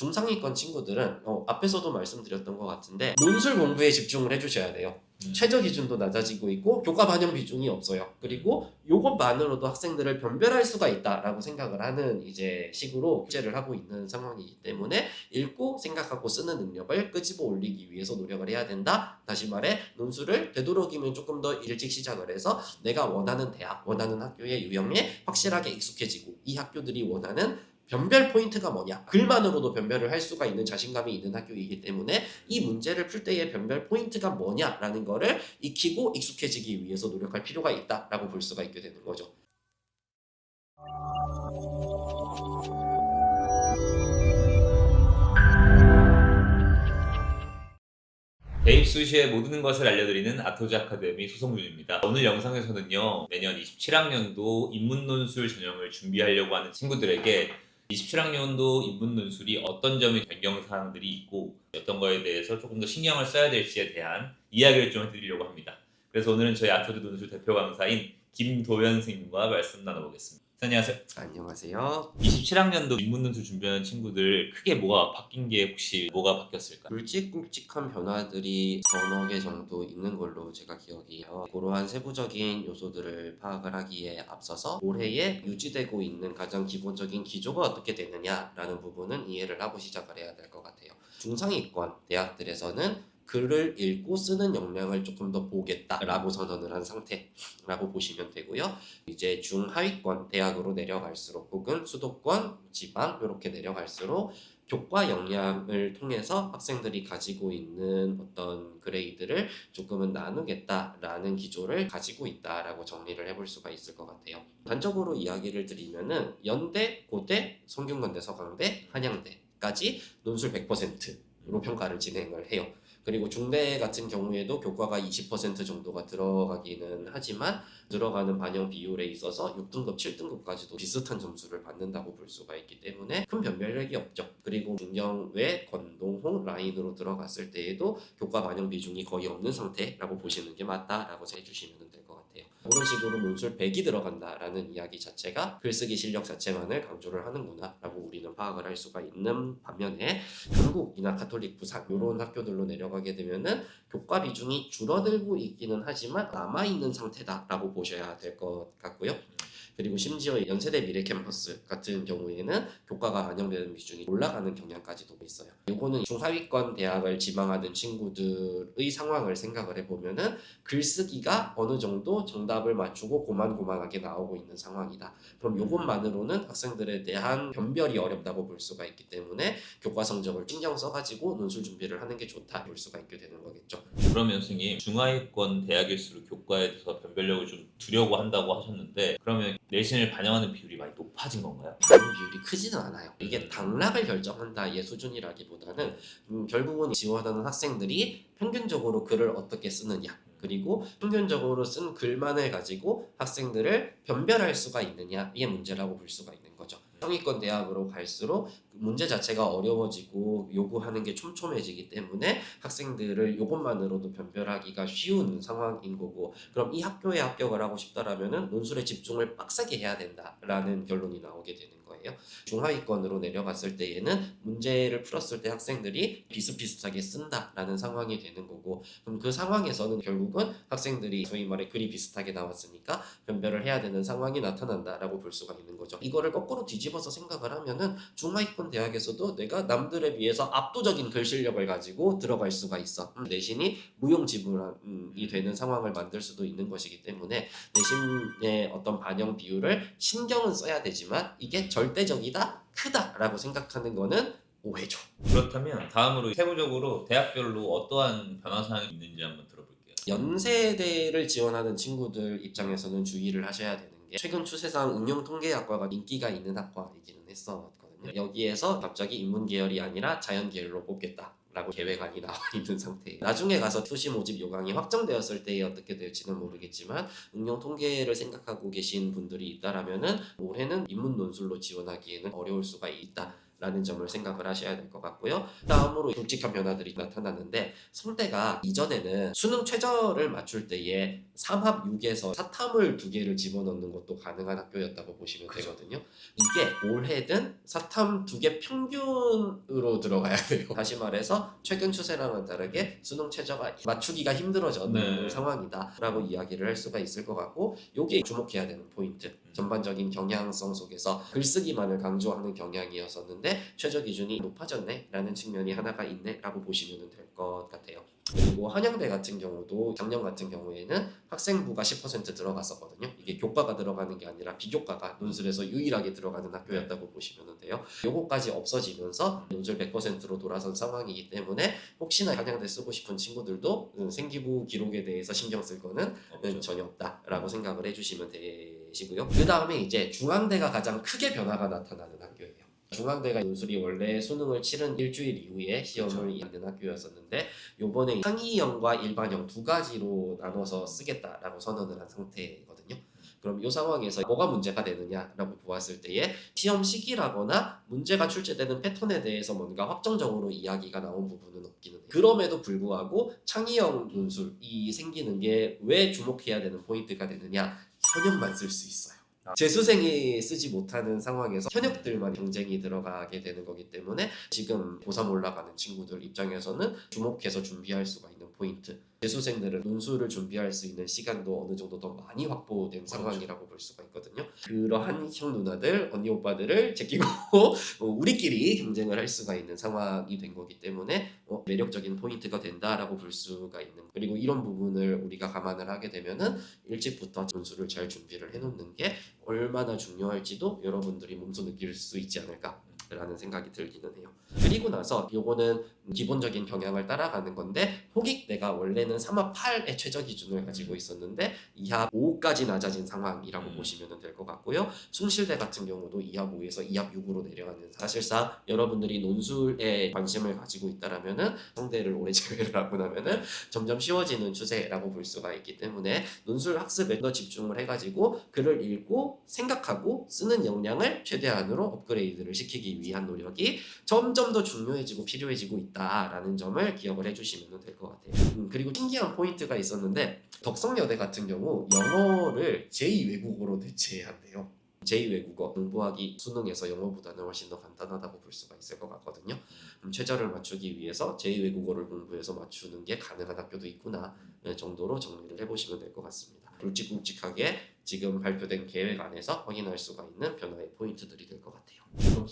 중상위권 친구들은 어, 앞에서도 말씀드렸던 것 같은데 논술 공부에 집중을 해주셔야 돼요. 음. 최저 기준도 낮아지고 있고 교과 반영 비중이 없어요. 그리고 요것만으로도 학생들을 변별할 수가 있다라고 생각을 하는 이제 식으로 교재를 하고 있는 상황이기 때문에 읽고 생각하고 쓰는 능력을 끄집어 올리기 위해서 노력을 해야 된다. 다시 말해 논술을 되도록이면 조금 더 일찍 시작을 해서 내가 원하는 대학, 원하는 학교의 유형에 확실하게 익숙해지고 이 학교들이 원하는 변별 포인트가 뭐냐 글만으로도 변별을 할 수가 있는 자신감이 있는 학교이기 때문에 이 문제를 풀 때의 변별 포인트가 뭐냐라는 거를 익히고 익숙해지기 위해서 노력할 필요가 있다라고 볼 수가 있게 되는 거죠. 대입 수시의 모든 것을 알려드리는 아토즈 아카데미 소성준입니다. 오늘 영상에서는요, 내년 27학년도 인문논술 전형을 준비하려고 하는 친구들에게 27학년도 인문 논술이 어떤 점이 변경 사항들이 있고 어떤 거에 대해서 조금 더 신경을 써야 될지에 대한 이야기를 좀 해드리려고 합니다. 그래서 오늘은 저희 아토즈 논술 대표 강사인 김도현 선생님과 말씀 나눠보겠습니다. 안녕하세요. 안녕하세요. 27학년도 인문논술 준비하는 친구들 크게 뭐가 바뀐 게 혹시 뭐가 바뀌었을까요? 굵직굵직한 변화들이 서너 개 정도 있는 걸로 제가 기억해요. 그러한 세부적인 요소들을 파악을 하기에 앞서서 올해에 유지되고 있는 가장 기본적인 기조가 어떻게 되느냐라는 부분은 이해를 하고 시작을 해야 될 것 같아요. 중상위권 대학들에서는 글을 읽고 쓰는 역량을 조금 더 보겠다라고 선언을 한 상태라고 보시면 되고요. 이제 중하위권 대학으로 내려갈수록 혹은 수도권, 지방 이렇게 내려갈수록 교과 역량을 통해서 학생들이 가지고 있는 어떤 그레이드를 조금은 나누겠다라는 기조를 가지고 있다라고 정리를 해볼 수가 있을 것 같아요. 단적으로 이야기를 드리면은 연대, 고대, 성균관대, 서강대, 한양대까지 논술 100%로 평가를 진행을 해요. 그리고 중대 같은 경우에도 교과가 20% 정도가 들어가기는 하지만 들어가는 반영 비율에 있어서 6등급, 7등급까지도 비슷한 점수를 받는다고 볼 수가 있기 때문에 큰 변별력이 없죠. 그리고 중경 외 건동홍 라인으로 들어갔을 때에도 교과 반영 비중이 거의 없는 상태라고 보시는 게 맞다라고 해주시면. 그런 식으로 논술 100이 들어간다라는 이야기 자체가 글쓰기 실력 자체만을 강조를 하는구나라고 우리는 파악을 할 수가 있는 반면에 한국이나 가톨릭 부산 이런 학교들로 내려가게 되면은 교과 비중이 줄어들고 있기는 하지만 남아 있는 상태다라고 보셔야 될 것 같고요. 그리고 심지어 연세대 미래 캠퍼스 같은 경우에는 교과가 반영되는 비중이 올라가는 경향까지도 있어요. 이거는 중하위권 대학을 지망하는 친구들의 상황을 생각을 해보면은 글쓰기가 어느 정도 정답을 맞추고 고만고만하게 나오고 있는 상황이다. 그럼 이것만으로는 학생들에 대한 변별이 어렵다고 볼 수가 있기 때문에 교과 성적을 신경 써가지고 논술 준비를 하는 게 좋다 볼 수가 있게 되는 거겠죠. 그러면 선생님 중하위권 대학일수록 교과에 대해서 변별력을 좀 두려고 한다고 하셨는데 그러면 내신을 반영하는 비율이 많이 높아진 건가요? 반응 비율이 크지는 않아요. 이게 당락을 결정한다의 수준이라기보다는 음, 결국은 지원하는 학생들이 평균적으로 글을 어떻게 쓰느냐 그리고 평균적으로 쓴 글만을 가지고 학생들을 변별할 수가 있느냐 이게 문제라고 볼 수가 있는. 상위권 대학으로 갈수록 문제 자체가 어려워지고 요구하는 게 촘촘해지기 때문에 학생들을 이것만으로도 변별하기가 쉬운 상황인 거고 그럼 이 학교에 합격을 하고 싶다라면은 논술에 집중을 빡세게 해야 된다라는 결론이 나오게 되는 거예요. 중하위권으로 내려갔을 때에는 문제를 풀었을 때 학생들이 비슷비슷하게 쓴다라는 상황이 되는 거고 그럼 그 상황에서는 결국은 학생들이 소위 말해 글이 비슷하게 나왔으니까 변별을 해야 되는 상황이 나타난다라고 볼 수가 있는 거죠. 이거를 거꾸로 뒤집어서 생각을 하면은 중하위권 대학에서도 내가 남들에 비해서 압도적인 글 실력을 가지고 들어갈 수가 있어. 음, 내신이 무용지물이 되는 상황을 만들 수도 있는 것이기 때문에 내신의 어떤 반영 비율을 신경은 써야 되지만 이게 절 대적이다, 크다라고 생각하는 거는 오해죠. 그렇다면 다음으로 세부적으로 대학별로 어떠한 변화 사항이 있는지 한번 들어볼게요. 연세대를 지원하는 친구들 입장에서는 주의를 하셔야 되는 게 최근 추세상 응용통계학과가 인기가 있는 학과이기는 했었거든요. 여기에서 갑자기 인문 계열이 아니라 자연 계열로 뽑겠다. 라고 계획안이 나와 있는 상태예요. 나중에 가서 수시 모집 요강이 확정되었을 때에 어떻게 될지는 모르겠지만 응용 통계를 생각하고 계신 분들이 있다라면은 올해는 인문 논술로 지원하기에는 어려울 수가 있다. 라는 점을 생각을 하셔야 될 것 같고요. 다음으로 굵직한 변화들이 나타났는데 성대가 이전에는 수능 최저를 맞출 때에 3합 6에서 4탐을 두 개를 집어넣는 것도 가능한 학교였다고 보시면 그죠. 되거든요. 이게 올해든 4탐 두 개 평균으로 들어가야 돼요. 다시 말해서 최근 추세랑은 다르게 수능 최저가 맞추기가 힘들어졌는 네. 상황이다라고 이야기를 할 수가 있을 것 같고 요게 주목해야 되는 포인트. 전반적인 경향성 속에서 글쓰기만을 강조하는 경향이었었는데 최저 기준이 높아졌네 라는 측면이 하나가 있네 라고 보시면 될 것 같아요. 그리고 한양대 같은 경우도 작년 같은 경우에는 학생부가 10% 들어갔었거든요. 이게 교과가 들어가는 게 아니라 비교과가 논술에서 유일하게 들어가는 학교였다고 보시면 돼요. 요거까지 없어지면서 논술 100%로 돌아선 상황이기 때문에 혹시나 한양대 쓰고 싶은 친구들도 음, 생기부 기록에 대해서 신경 쓸 거는 없죠. 는 전혀 없다 라고 생각을 해주시면 되시고요. 그 다음에 이제 중앙대가 가장 크게 변화가 나타나는 학교예요. 중앙대가 논술이 원래 수능을 치른 일주일 이후에 시험을 있는 학교였었는데 요번에 상위형과 일반형 두 가지로 나눠서 쓰겠다라고 선언을 한 상태거든요. 그럼 이 상황에서 뭐가 문제가 되느냐라고 보았을 때에 시험 시기라거나 문제가 출제되는 패턴에 대해서 뭔가 확정적으로 이야기가 나온 부분은 없기는 해요. 그럼에도 불구하고 창의형 논술이 생기는 게 왜 주목해야 되는 포인트가 되느냐? 현역만 쓸 수 있어요. 재수생이 쓰지 못하는 상황에서 현역들만 경쟁이 들어가게 되는 거기 때문에 지금 고3 올라가는 친구들 입장에서는 주목해서 준비할 수가 있는 포인트. 재수생들은 논술을 준비할 수 있는 시간도 어느 정도 더 많이 확보된 상황이라고 볼 수가 있거든요. 그러한 형 누나들, 언니 오빠들을 제끼고 어, 우리끼리 경쟁을 할 수가 있는 상황이 된 거기 때문에 어, 매력적인 포인트가 된다라고 볼 수가 있는 그리고 이런 부분을 우리가 감안을 하게 되면은 일찍부터 논술을 잘 준비를 해놓는 게 얼마나 중요할지도 여러분들이 몸소 느낄 수 있지 않을까 라는 생각이 들기는 해요. 그리고 나서 요거는 기본적인 경향을 따라가는 건데 호객 내가 원래는 3합 8의 최저 기준을 가지고 있었는데 2합 5까지 낮아진 상황이라고 음. 보시면 될 것 같고요. 숭실대 같은 경우도 2합 5에서 2합 6으로 내려가는 사실상 여러분들이 논술에 관심을 가지고 있다라면은 성대를 오래 제외를 하고 나면은 점점 쉬워지는 추세라고 볼 수가 있기 때문에 논술 학습에 더 집중을 해가지고 글을 읽고 생각하고 쓰는 역량을 최대한으로 업그레이드를 시키기 위한 노력이 점점 더 중요해지고 필요해지고 있다라는 점을 기억을 해주시면 될 것 같아요. 음, 그리고 신기한 포인트가 있었는데 덕성여대 같은 경우 영어를 제2 외국어로 대체한대요. 제2외국어 공부하기 수능에서 영어보다는 훨씬 더 간단하다고 볼 수가 있을 것 같거든요. 음, 최저를 맞추기 위해서 제2외국어를 공부해서 맞추는 게 가능한 학교도 있구나 네, 정도로 정리를 해보시면 될 것 같습니다. 굵직굵직하게 지금 발표된 계획 안에서 확인할 수가 있는 변화의 포인트들이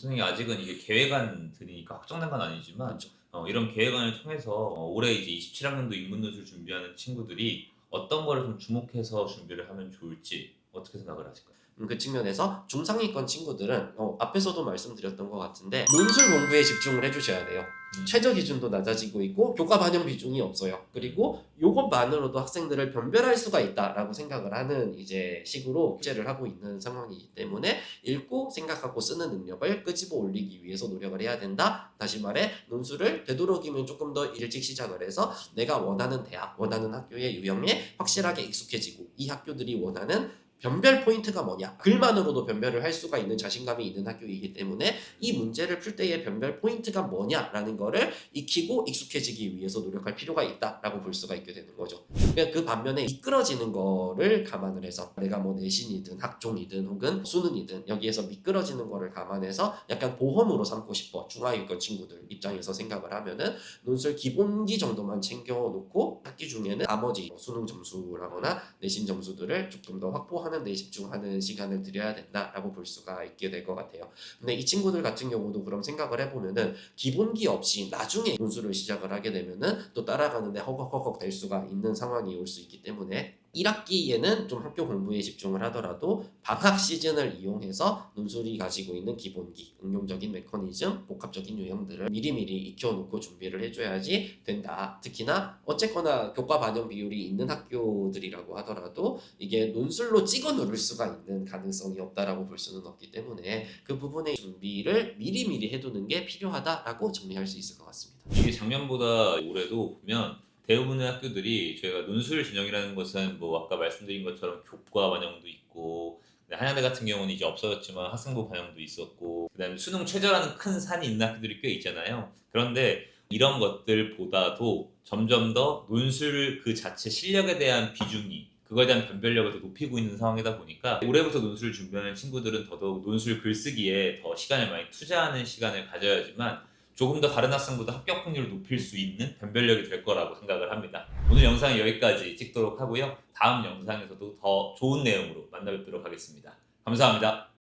선생님 아직은 이게 계획안들이니까 확정된 건 아니지만 그렇죠. 어, 이런 계획안을 통해서 어, 올해 이제 27학년도 인문논술 준비하는 친구들이 어떤 거를 좀 주목해서 준비를 하면 좋을지 어떻게 생각을 하실까요? 음, 그 측면에서 중상위권 친구들은 어, 앞에서도 말씀드렸던 것 같은데 논술 공부에 집중을 해주셔야 돼요. 음. 최저 기준도 낮아지고 있고 교과 반영 비중이 없어요. 그리고 요것만으로도 학생들을 변별할 수가 있다라고 생각을 하는 이제 식으로 숙제를 하고 있는 상황이기 때문에 읽고 생각하고 쓰는 능력을 끄집어 올리기 위해서 노력을 해야 된다. 다시 말해 논술을 되도록이면 조금 더 일찍 시작을 해서 내가 원하는 대학, 원하는 학교의 유형에 확실하게 익숙해지고 이 학교들이 원하는 변별 포인트가 뭐냐? 글만으로도 변별을 할 수가 있는 자신감이 있는 학교이기 때문에 이 문제를 풀 때의 변별 포인트가 뭐냐라는 거를 익히고 익숙해지기 위해서 노력할 필요가 있다라고 볼 수가 있게 되는 거죠. 그러니까 그 반면에 미끄러지는 거를 감안을 해서 내가 뭐 내신이든 학종이든 혹은 수능이든 여기에서 미끄러지는 거를 감안해서 약간 보험으로 삼고 싶어. 중하위권 친구들 입장에서 생각을 하면은 논술 기본기 정도만 챙겨놓고 학기 중에는 나머지 뭐 수능 점수라거나 내신 점수들을 조금 더 확보하는 데 집중하는 시간을 들여야 된다라고 볼 수가 있게 될 것 같아요. 근데 이 친구들 같은 경우도 그럼 생각을 해보면은 기본기 없이 나중에 논술을 시작을 하게 되면은 또 따라가는데 허걱허걱 될 수가 있는 상황이 올 수 있기 때문에 1학기에는 좀 학교 공부에 집중을 하더라도 방학 시즌을 이용해서 논술이 가지고 있는 기본기, 응용적인 메커니즘, 복합적인 유형들을 미리미리 익혀놓고 준비를 해줘야지 된다. 특히나 어쨌거나 교과 반영 비율이 있는 학교들이라고 하더라도 이게 논술로 찍어 누를 수가 있는 가능성이 없다라고 볼 수는 없기 때문에 그 부분의 준비를 미리미리 해두는 게 필요하다라고 정리할 수 있을 것 같습니다. 이게 작년보다 올해도 보면 대부분의 학교들이 저희가 논술 전형이라는 것은 뭐 아까 말씀드린 것처럼 교과 반영도 있고 네, 한양대 같은 경우는 이제 없어졌지만 학생부 반영도 있었고 그다음에 수능 최저라는 큰 산이 있는 학교들이 꽤 있잖아요. 그런데 이런 것들보다도 점점 더 논술 그 자체 실력에 대한 비중이 그거에 대한 변별력을 더 높이고 있는 상황이다 보니까 올해부터 논술을 준비하는 친구들은 더더욱 논술 글쓰기에 더 시간을 많이 투자하는 시간을 가져야지만 조금 더 다른 학생보다 합격 확률을 높일 수 있는 변별력이 될 거라고 생각을 합니다. 오늘 영상은 여기까지 찍도록 하고요. 다음 영상에서도 더 좋은 내용으로 만나 뵙도록 하겠습니다. 감사합니다.